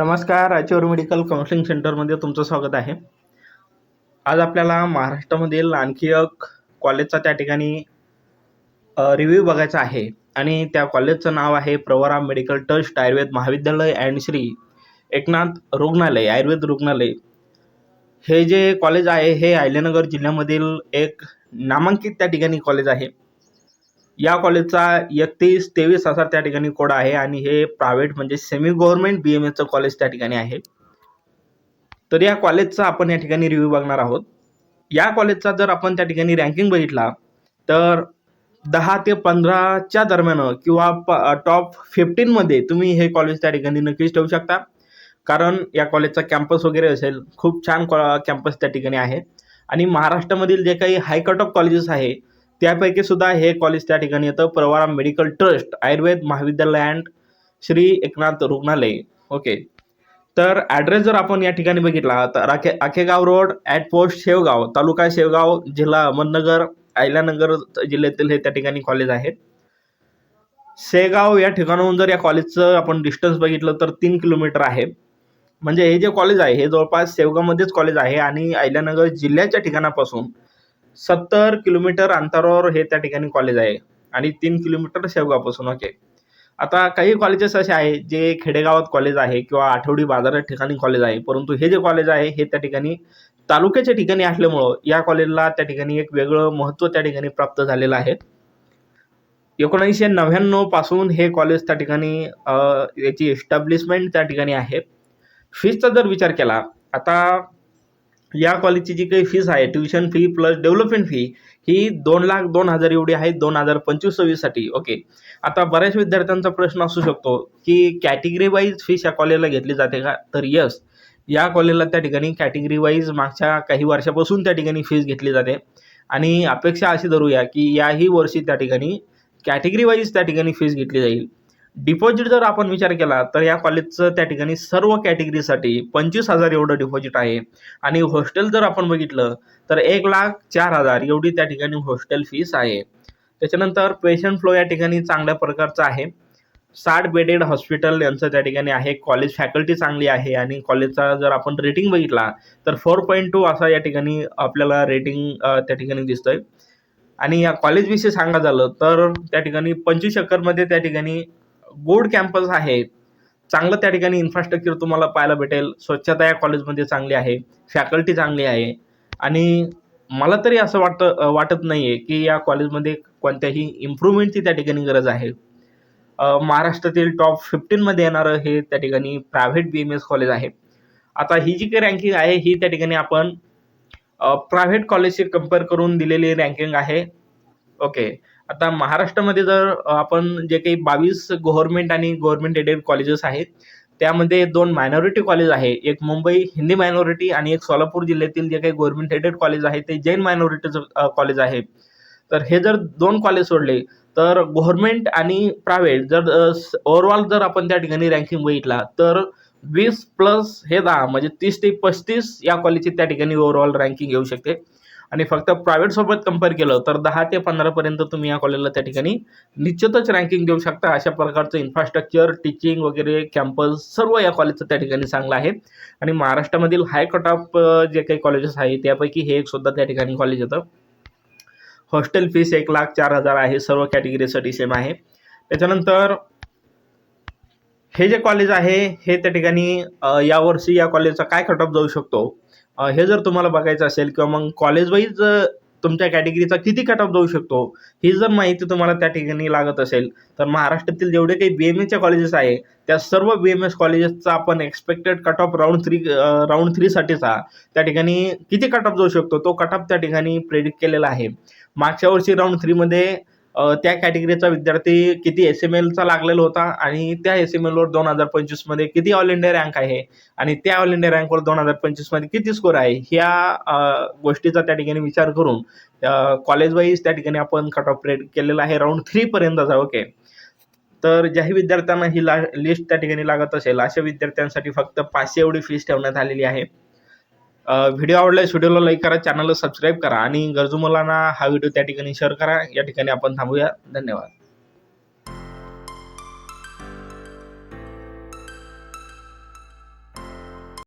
नमस्कार Raichur medical counselling सेंटरमध्ये तुमचं स्वागत आहे. आज आपल्याला महाराष्ट्रामधील आणखी एक कॉलेजचा त्या ठिकाणी रिव्ह्यू बघायचा आहे. आणि त्या कॉलेजचं नाव आहे प्रवरा मेडिकल ट्रस्ट आयुर्वेद महाविद्यालय अँड श्री एकनाथ रुग्णालय आयुर्वेद रुग्णालय. हे जे कॉलेज आहे हे अहिल्यानगर जिल्ह्यामधील एक नामांकित त्या ठिकाणी कॉलेज आहे. या कॉलेजचा एकतीस तेवीस असा त्या ठिकाणी कोड आहे आणि हे प्रायव्हेट म्हणजे सेमी गव्हर्नमेंट बी एम एचं कॉलेज त्या ठिकाणी आहे. तर या कॉलेजचा आपण या ठिकाणी रिव्ह्यू बघणार आहोत. या कॉलेजचा जर आपण त्या ठिकाणी रँकिंग बघितला तर दहा ते पंधराच्या दरम्यान किंवा प टॉप फिफ्टीनमध्ये तुम्ही हे कॉलेज त्या ठिकाणी नक्कीच ठेवू शकता. कारण या कॉलेजचा कॅम्पस वगैरे असेल खूप छान कॉ कॅम्पस त्या ठिकाणी आहे. आणि महाराष्ट्रामधील जे काही हाय कट ऑफ कॉलेजेस आहे त्यापैकी सुद्धा हे कॉलेज त्या ठिकाणी येतं. प्रवारा मेडिकल ट्रस्ट आयुर्वेद महाविद्यालय अँड श्री एकनाथ रुग्णालय. ओके तर ॲड्रेस जर आपण या ठिकाणी बघितला तर Akhe Akhegaon road at post Shevgaon taluka Shevgaon जिल्हा अहमदनगर अहिल्यानगर जिल्ह्यातील हे त्या ठिकाणी कॉलेज आहे शेगाव या ठिकाणाहून जर या कॉलेजचं आपण डिस्टन्स बघितलं तर तीन किलोमीटर आहे. म्हणजे हे जे कॉलेज आहे हे जवळपास शेवगावमध्येच कॉलेज आहे आणि अहिल्यानगर जिल्ह्याच्या ठिकाणापासून सत्तर किलोमीटर अंतरावर हे त्या ठिकाणी कॉलेज आहे. आणि तीन किलोमीटर शेवगावपासून ओके आता काही कॉलेजेस असे आहे जे खेडेगावात कॉलेज आहे किंवा आठवडी बाजारात ठिकाणी कॉलेज आहे. परंतु हे जे कॉलेज आहे हे त्या ठिकाणी तालुक्याच्या ठिकाणी असल्यामुळं या कॉलेजला त्या ठिकाणी एक वेगळं महत्त्व त्या ठिकाणी प्राप्त झालेलं आहे. एकोणीसशे नव्याण्णवपासून हे कॉलेज त्या ठिकाणी याची एस्टॅब्लिशमेंट त्या ठिकाणी आहे. फीजचा जर विचार केला आता या कॉलेजची जी काही फीस आहे tuition fee plus development fee ही दोन लाख दोन हजार एवढी आहे दोन हजार पंचवीस सव्वीससाठी ओके आता बऱ्याच विद्यार्थ्यांचा प्रश्न असू शकतो की कॅटेगरी वाईज फीस या कॉलेजला घेतली जाते का? तर यस या कॉलेजला त्या ठिकाणी कॅटेगरी वाईज मागच्या काही वर्षापासून त्या ठिकाणी फीस घेतली जाते. आणि अपेक्षा अशी धरूया की याही वर्षी त्या ठिकाणी कॅटेगरी वाईज त्या ठिकाणी फीस घेतली जाईल. डिपॉझिट जर आपण विचार केला तर या कॉलेजचं त्या ठिकाणी सर्व कॅटेगरीसाठी पंचवीस हजार एवढं डिपॉझिट आहे. आणि हॉस्टेल जर आपण बघितलं तर एक लाख चार हजार एवढी त्या ठिकाणी हॉस्टेल फीस आहे. त्याच्यानंतर पेशंट फ्लो या ठिकाणी चांगल्या प्रकारचा आहे. साठ बेडेड हॉस्पिटल यांचं त्या ठिकाणी आहे. कॉलेज फॅकल्टी चांगली आहे. आणि कॉलेजचा जर आपण रेटिंग बघितला तर फोर पॉईंट टू असा या ठिकाणी आपल्याला रेटिंग त्या ठिकाणी दिसतोय. आणि या कॉलेजविषयी सांगा झालं तर त्या ठिकाणी पंचवीस एकरमध्ये त्या ठिकाणी गुड कॅम्पस आहे. चांगलं त्या ठिकाणी इन्फ्रास्ट्रक्चर तुम्हाला पाहायला भेटेल. स्वच्छता या कॉलेजमध्ये चांगली आहे. फॅकल्टी चांगली आहे. आणि मला तरी असं वाटतं वाटत नाही आहे की या कॉलेजमध्ये कोणत्याही इम्प्रूव्हमेंटची त्या ठिकाणी गरज आहे. महाराष्ट्रातील टॉप फिफ्टीनमध्ये येणारं हे त्या ठिकाणी private B M S college आहे. आता ही जी काही रँकिंग आहे ही त्या ठिकाणी आपण प्रायव्हेट कॉलेजशी कंपेअर करून दिलेली रँकिंग आहे. ओके आता महाराष्ट्रामध्ये जर आपण जे काही बावीस गव्हर्नमेंट आणि गव्हर्नमेंट एडेड कॉलेजेस आहेत त्यामध्ये दोन मायनॉरिटी कॉलेज आहे. एक मुंबई हिंदी मायनॉरिटी आणि एक सोलापूर जिल्ह्यातील जे काही गव्हर्नमेंट एडेड कॉलेज आहे ते जैन मायनॉरिटीचं कॉलेज आहे. तर हे जर दोन कॉलेज सोडले तर गव्हर्नमेंट आणि प्रायव्हेट जर ओव्हरऑल जर आपण त्या ठिकाणी रँकिंग बघितला तर वीस प्लस हे दहा म्हणजे तीस ते पस्तीस या कॉलेजची त्या ठिकाणी ओव्हरऑल रँकिंग येऊ शकते. आणि फक्त प्रायव्हेटसोबत कंपेअर केलं तर दहा ते पंधरापर्यंत तुम्ही या कॉलेजला त्या ठिकाणी निश्चितच रँकिंग देऊ शकता. अशा प्रकारचं इन्फ्रास्ट्रक्चर टीचिंग वगैरे कॅम्पस सर्व या कॉलेजचं त्या ठिकाणी चांगलं आहे. आणि महाराष्ट्रामधील हाय कट ऑफ जे काही कॉलेजेस आहे त्यापैकी हे एक सुद्धा त्या ठिकाणी कॉलेज येतं. हॉस्टेल फीस एक लाख चार हजार आहे सर्व कॅटेगरीसाठी सेम आहे. त्याच्यानंतर हे जे कॉलेज आहे हे त्या ठिकाणी यावर्षी या कॉलेजचा काय कट ऑफ जाऊ शकतो? हे जर तुम्हाला बघायचं असेल किंवा मग कॉलेज वाईज तुमच्या कॅटेगरीचा किती कट ऑफ जाऊ शकतो ही जर माहिती तुम्हाला त्या ठिकाणी लागत असेल तर महाराष्ट्रातील जेवढे काही बी एम एच्या कॉलेजेस आहे त्या सर्व बी एम एस कॉलेजेसचा आपण expected cut off round three round थ्रीसाठीचा त्या ठिकाणी किती कट ऑफ जाऊ शकतो तो कट ऑफ त्या ठिकाणी प्रेडिक्ट केलेला आहे. मागच्या वर्षी राऊंड थ्रीमध्ये त्या कॅटेगरीचा विद्यार्थी किती एस एम एलचा लागलेला होता आणि त्या एस एम एलवर दोन हजार पंचवीसमध्ये किती ऑल इंडिया रँक आहे आणि त्या ऑल इंडिया रँकवर दोन हजार पंचवीसमध्ये किती स्कोर आहे ह्या गोष्टीचा त्या ठिकाणी विचार करून कॉलेज वाईज त्या ठिकाणी आपण कट ऑफ रेट केलेला आहे राऊंड थ्रीपर्यंतचा ओके तर ज्याही विद्यार्थ्यांना ही ला लिस्ट त्या ठिकाणी लागत असेल अशा विद्यार्थ्यांसाठी फक्त पाचशे एवढी फीस ठेवण्यात आलेली आहे. व्हिडिओ आवडल्यास व्हिडिओला लाईक करा चॅनलला सबस्क्राईब करा आणि गरजू मुलांना हा व्हिडिओ त्या ठिकाणी शेअर करा. या ठिकाणी आपण थांबूया. धन्यवाद.